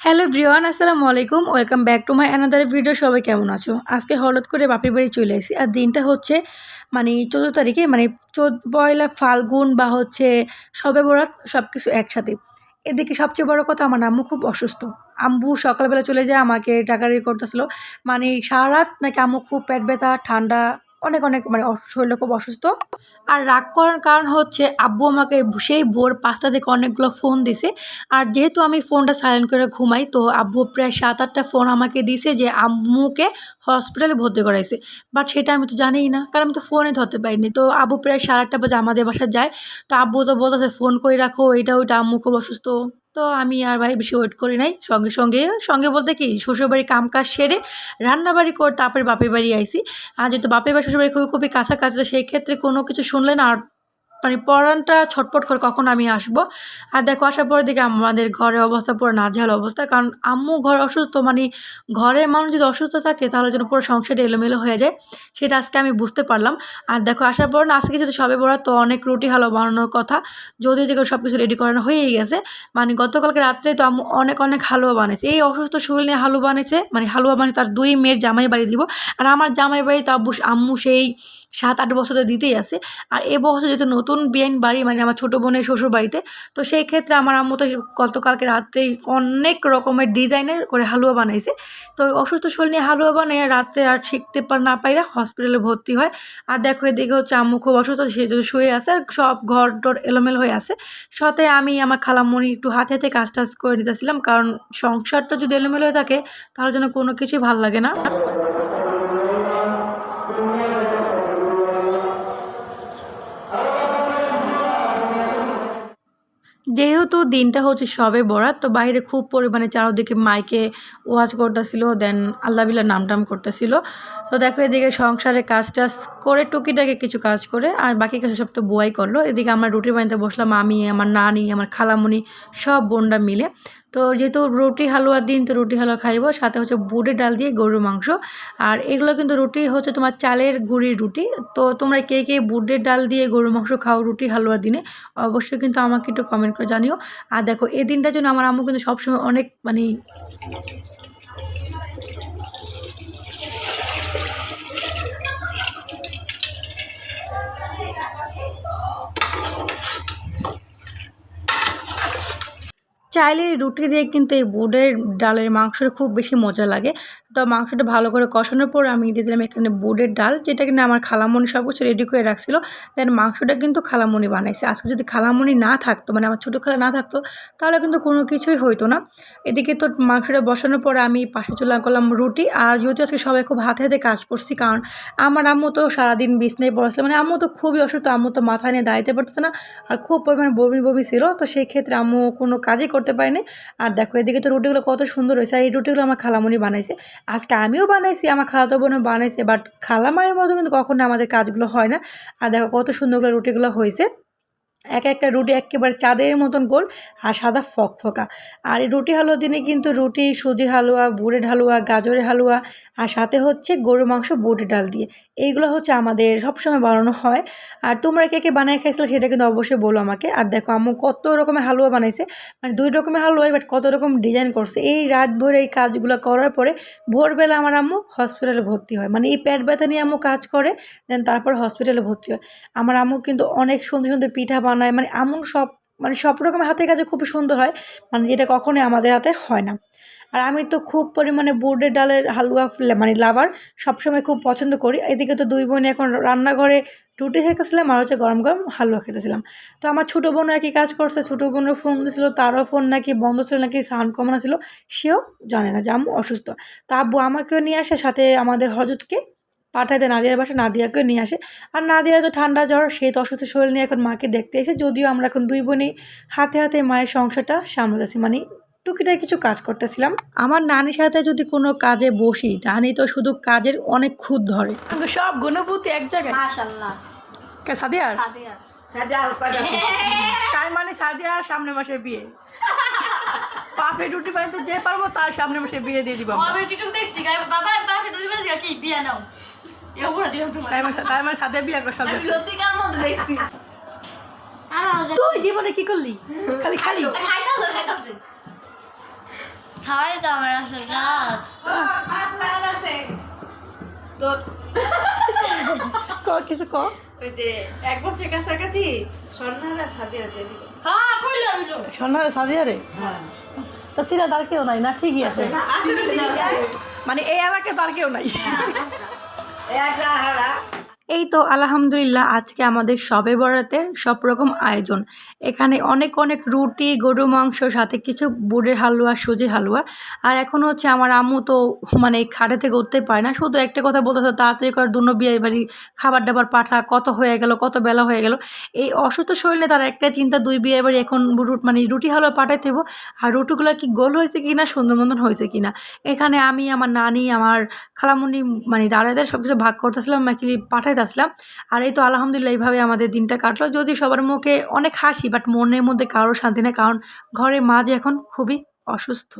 Hello everyone আসসালামু আলাইকুম। Welcome back to my another video. সবাই কেমন আছো? আজকে হঠাৎ করে বাপের বাড়ি চলে এসেছি আর দিনটা হচ্ছে মানে চোদ্দ তারিখে মানে চোদ্দ পয়লা ফাল্গুন বা হচ্ছে সবে বরাত সব কিছু একসাথে। এদিকে সবচেয়ে বড় কথা, আমার আম্মু খুব অসুস্থ। আম্মু সকালবেলা চলে যায়, আমাকে টাকারি করতেছিল। মানে সারা রাত নাকি আম্মু খুব পেট ব্যথা, ঠান্ডা অনেক অনেক মানে শরীরটা খুব অসুস্থ। আর রাগ করার কারণ হচ্ছে আব্বু আমাকে সেই ভোর পাঁচটা থেকে অনেকগুলো ফোন দিছে। আর যেহেতু আমি ফোনটা সাইলেন্ট করে ঘুমাই, তো আব্বু প্রায় সাত, আটটা ফোন আমাকে দিছে যে আম্মুকে হসপিটালে ভর্তি করাইছে। বাট সেটা আমি তো জানিই না, কারণ আমি তো ফোনে ধরতে পারিনি। তো আব্বু প্রায় সাড়ে আটটা বাজে আমাদের বাসায় যায়। তো আব্বু তো বলতেছে ফোন করে রাখো, এটা, ওইটা, আম্মু খুব অসুস্থ। তো আমি আর ভাই বেশি ওয়েট করি নাই। সঙ্গে সঙ্গে সঙ্গে বলতে কি শ্বশুরবাড়ি কাম কাজ সেরে রান্নাবাড়ি কর, তারপরে বাপের বাড়ি আইসি আর যেহেতু বাপের বাড়ি, শ্বশুরবাড়ি খুবই খুবই কাছাকাছি, তো সেই ক্ষেত্রে কোনো কিছু শুনলে না, আর মানে পরানটা ছটপট করে কখন আমি আসব? আর দেখো, আসার পরে দেখি আমাদের ঘরের অবস্থা পুরো নাজেহাল অবস্থা। কারণ আম্মু ঘর অসুস্থ মানে ঘরের মানুষ যদি অসুস্থ থাকে, তাহলে যেন পুরো সংসারটা এলোমেলো হয়ে যায়। সেটা আজকে আমি বুঝতে পারলাম। আর দেখো, আসার পর না, আজকে যদি সবে বরাত, তো অনেক রুটি হালুয়া বানানোর কথা। যদি দেখো সব কিছু রেডি করানো হয়েই গেছে। মানে গতকালকে রাত্রে তো আম্মু অনেক অনেক হালুয়া বানিয়েছে এই অসুস্থ শরীর নিয়ে হালুয়া বানিয়েছে মানে হালুয়া বানিয়ে তার দুই মেয়ের জামাই বাড়ি দিব। আর আমার জামাই বাড়ি তো আব্বু আম্মু সেই সাত, আট বছর ধরে দিতেই আছে। আর এ বছর যেহেতু নতুন বিয়াইন বাড়ি মানে আমার ছোটো বোনের শ্বশুর বাড়িতে তো সেই ক্ষেত্রে আমার আম্মু তো গতকালকে রাত্রেই অনেক রকমের ডিজাইনের করে হালুয়া বানাইছে। তো অসুস্থ শরীর নিয়ে হালুয়া বানিয়ে রাত্রে আর শিখতে পার না পাইরা হসপিটালে ভর্তি হয়। আর দেখো এদিকে হচ্ছে আম্মু খুব অসুস্থ, সে যদি শুয়ে আছে আর সব ঘর টর এলোমেলো হয়ে আছে। সাথে আমি আমার খালামণি একটু হাতে হাতে কাজ টাজ করে নিতেছিলাম কারণ সংসারটা যদি এলোমেলো হয়ে থাকে তাহলে যেন কোনো কিছুই ভালো লাগে না। যেহেতু দিনটা হচ্ছে সবে বরাত, তো বাইরে খুব পরিমাণে চারোদিকে মাইকে ওয়াজ করতেছিল দেন আল্লাহ বিল্লাহ নাম টাম করতেছিল। তো দেখো এদিকে সংসারে কাজ টাজ করে টুকিটাকে কিছু কাজ করে, আর বাকি কাজ সব তো বুয়াই করল। এদিকে আমরা রুটি বানিতে বসলাম, আমি, আমার নানি, আমার খালামণি সব বোনরা মিলে। তো যেহেতু রুটি, হালুয়ার দিন, তো রুটি, হালুয়া খাইব। সাথে হচ্ছে বুটের ডাল দিয়ে গরুর মাংস। আর এগুলো কিন্তু রুটি হচ্ছে তোমার চালের গুঁড়ির রুটি। তো তোমরা কে কে বুটের ডাল দিয়ে গরুর মাংস খাও রুটি, হালুয়ার দিনে, অবশ্যই কিন্তু আমাকে একটু কমেন্ট করে জানিও। আর দেখো, এই দিনটার জন্য আমার আম্মু কিন্তু সবসময় অনেক মানে চাইলে রুটি দিয়ে কিন্তু এই বুটের ডালের মাংসটা খুব বেশি মজা লাগে। তো মাংসটা ভালো করে কষানোর পর আমি দিয়ে দিলাম এখানে বুটের ডাল, যেটা কিনা আমার খালামণি সব কিছু রেডি করে রাখছিল। দেন মাংসটা কিন্তু খালামণি বানাইছে। আজকে যদি খালামণি না থাকতো মানে আমার ছোটো খালা না থাকতো, তাহলে কিন্তু কোনো কিছুই হইতো না। এদিকে তো মাংসটা বসানোর পরে আমি পাশে চলে করলাম রুটি। আর যেহেতু আজকে সবাই খুব হাতে হাতে কাজ করছি, কারণ আমার আম্মু তো সারাদিন বিছনায় পড়াছিল। মানে আম্মু তো খুবই অসুস্থ, আম্মু তো মাথা নিয়ে দাঁড়াইতে পারতেছে না। আর খুব পরিমাণে বমি বমি ছিল। তো সেই ক্ষেত্রে আম্মু কোনো কাজই করতে পারিনি। আর দেখো, এদিকে তো রুটিগুলো কত সুন্দর হয়েছে। আর এই রুটিগুলো আমার খালামণি বানাইছে। আজকে আমিও বানাইছি, আমার খালাতো বোনও বানাইছে বাট খালামায়ের মতো কিন্তু কখনো আমাদের কাজগুলো হয় না। আর দেখো, কত সুন্দর করে রুটিগুলো হয়েছে। এক একটা রুটি একেবারে চাঁদের মতন গোল আর সাদা ফকফকা আর এই রুটি হালুয়া দিনে কিন্তু রুটি, সুজির হালুয়া বুটের হালুয়া, গাজরের হালুয়া আর সাথে হচ্ছে গরুর মাংস, বুটের ডাল দিয়ে। এইগুলো হচ্ছে আমাদের সবসময় বানানো হয়। আর তোমরা কে কে বানায় খাইছিলে সেটা কিন্তু অবশ্যই বলো আমাকে। আর দেখো, আম্মু কত রকমের হালুয়া বানাইছে। মানে দুই রকমের হালুয়া বাট কত রকম ডিজাইন করছে। এই রাত ভোর এই কাজগুলো করার পরে ভোরবেলা আমার আম্মু হসপিটালে ভর্তি হয়। মানে এই পেট ব্যথা নিয়ে আম্মু কাজ করে দেন তারপর হসপিটালে ভর্তি হয়। আমার আম্মু কিন্তু অনেক সুন্দর সুন্দর পিঠা বানায় মানে এমন সব মানে সব রকমের হাতের কাজে খুব সুন্দর হয় মানে যেটা কখনোই আমাদের হাতে হয় না। আর আমি তো খুব পরিমাণে বুটের ডালের হালুয়া মানে লাভার সবসময় খুব পছন্দ করি। এদিকে তো দুই বোন এখন রান্নাঘরে রুটি খেতেছিলাম আর হচ্ছে গরম গরম হালুয়া খেতেছিলাম। তো আমার ছোটো বোনও একই কাজ করছে, ছোটো বোনের ফোন দিয়েছিল তারও ফোন নাকি বন্ধ ছিল, নাকি সাউন্ড কমানো ছিল, সেও জানে না যে আম্মু অসুস্থ। তা আব্বু আমাকেও নিয়ে আসে, সাথে আমাদের হজরতকে পাঠাতে নাদিয়ার বাসা নাদিয়াকেও নিয়ে আসে। আর নাদিয়া তো ঠান্ডা জ্বর সে তো অসুস্থ শরীর নিয়ে এখন মাকে দেখতে এসে যদিও আমরা এখন দুই বোনই হাতে হাতে মায়ের সংসারটা সামলাতেছি। মানে টুকিটাই কিছু কাজ করতেছিলাম। আমার নানির সাথে যদি কোনো কাজে বসি নানি তো শুধু কাজের অনেক খুদ ধরে। সব গণপতি এক জায়গায়। সাদিয়ার? তাই মানে সাদিয়ার সামনে মাসে বিয়ে। পাপে যে পারব তার সামনে মাসে বিয়ে দিয়ে দিব আমি টিটুক দেখছি বাবা বেশ কি বিয়া নাও? এও পুরো তোমার তাই তাই সাথে বিয়ে কর আমি সত্যিকার মধ্যে দেখছি? তুই জীবনে কি করলি? খালি খালি? খাইতাছে খাইতাছে খাওয়াই তো আমার আসল কাজ। তোর ক কিছু ক? ওই যে এক বছর কাছাকাছি স্বর্ণারা সাদিয়া দিয়ে দিল। হ্যাঁ কইলো হইল তো। সিরা তার কেউ নাই না ঠিকই আছে? মানে এই এলাকায় তার কেউ নাই। 哎呀，咋好了？এই তো আলহামদুলিল্লাহ, আজকে আমাদের সবে বরাতের সব রকম আয়োজন। এখানে অনেক অনেক রুটি গরু মাংস, সাথে কিছু বুটের হালুয়া, সুজির হালুয়া। আর এখন হচ্ছে আমার আম্মু তো মানে খাটে থেকে উঠতে পারে না। শুধু একটা কথা বলতেছে তাড়াতাড়ি করে দুনো বিয়ে বাড়ি খাবার দাবার পাঠা, কত হয়ে গেল, কত বেলা হয়ে গেল। এই অসুস্থ শরীরে তার একটা চিন্তা, দুই বিয়ে বাড়ি এখন রুট মানে রুটি, হালুয়া পাঠাই হইব। আর রুটিগুলো কি গোল হয়েছে কি না সুন্দর মতন হয়েছে কি না এখানে আমি, আমার নানি, আমার খালামুনি মানে দাদাদের সব কিছু ভাগ করতেছিলাম। অ্যাকচুয়ালি পাঠাইতেছিলাম আর এই তো আলহামদুলিল্লাহ এইভাবে আমাদের দিনটা কাটলো। যদি সবার মুখে অনেক হাসি বাট মনের মধ্যে কারোর শান্তি নেই, কারণ ঘরের মা যে এখন খুবই অসুস্থ।